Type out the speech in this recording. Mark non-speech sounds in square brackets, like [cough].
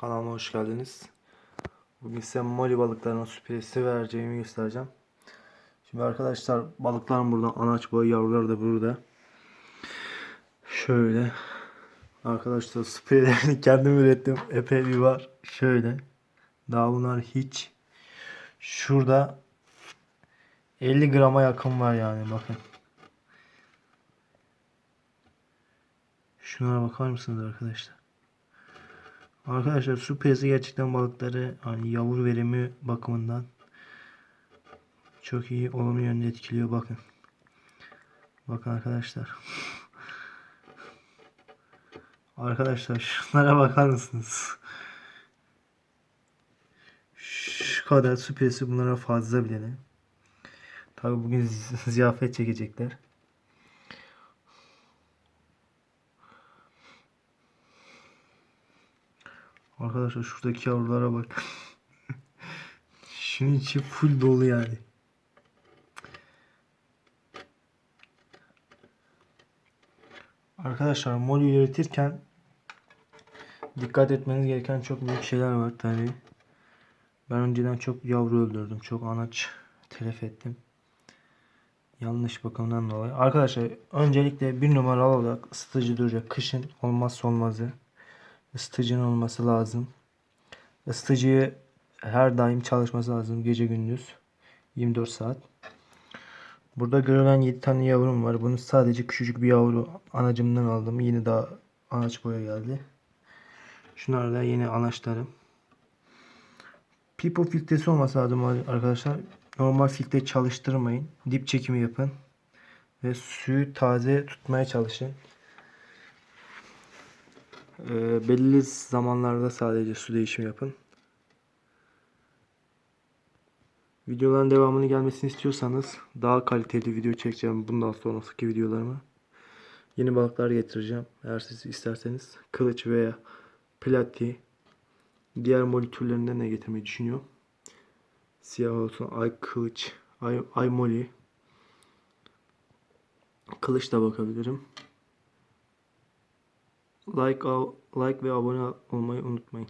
Kanalıma hoş geldiniz. Bugün size moli balıklarının süpresi vereceğimi göstereceğim. Şimdi arkadaşlar balıklar burada. Anaç boyu yavrular da burada. Şöyle. Arkadaşlar spreylerini [laughs] kendim ürettim. Epey bir var. Şöyle. Daha bunlar hiç. Şurada 50 grama yakın var yani bakın. Şunlara bakar mısınız arkadaşlar? Arkadaşlar su piyası gerçekten balıkları hani yavru verimi bakımından çok iyi olumlu yönde etkiliyor bakın. Bakın arkadaşlar. Arkadaşlar şunlara bakar mısınız? Şu kadar su piyası bunlara fazla bile ne? Tabi bugün zi- ziyafet çekecekler. Arkadaşlar şuradaki yavrulara bak. Şunun içi full dolu yani. Arkadaşlar moli üretirken dikkat etmeniz gereken çok büyük şeyler var tabi. Ben önceden çok yavru öldürdüm. Çok anaç telef ettim. Yanlış bakımdan dolayı. Arkadaşlar öncelikle bir numaralı olarak ısıtıcı duracak. Kışın olmazsa olmazı. Isıtıcının olması lazım. Isıtıcıyı her daim çalışması lazım. Gece gündüz. 24 saat. Burada görülen 7 tane yavrum var. Bunu sadece küçücük bir yavru anacımdan aldım. Yine daha anaç boya geldi. Şunlar da yeni anaçlarım. Pipo filtresi olması lazım arkadaşlar. Normal filtre çalıştırmayın. Dip çekimi yapın. Ve suyu taze tutmaya çalışın. Ee, belli zamanlarda sadece su değişimi yapın. Videoların devamını gelmesini istiyorsanız daha kaliteli video çekeceğim bundan sonraki videolarımı. Yeni balıklar getireceğim. Eğer siz isterseniz kılıç veya plati diğer moli türlerinden de getirmeyi düşünüyorum. Siyah olsun, ay kılıç, ay, ay moli. Kılıç da bakabilirim. Like, like ve abone olmayı unutmayın.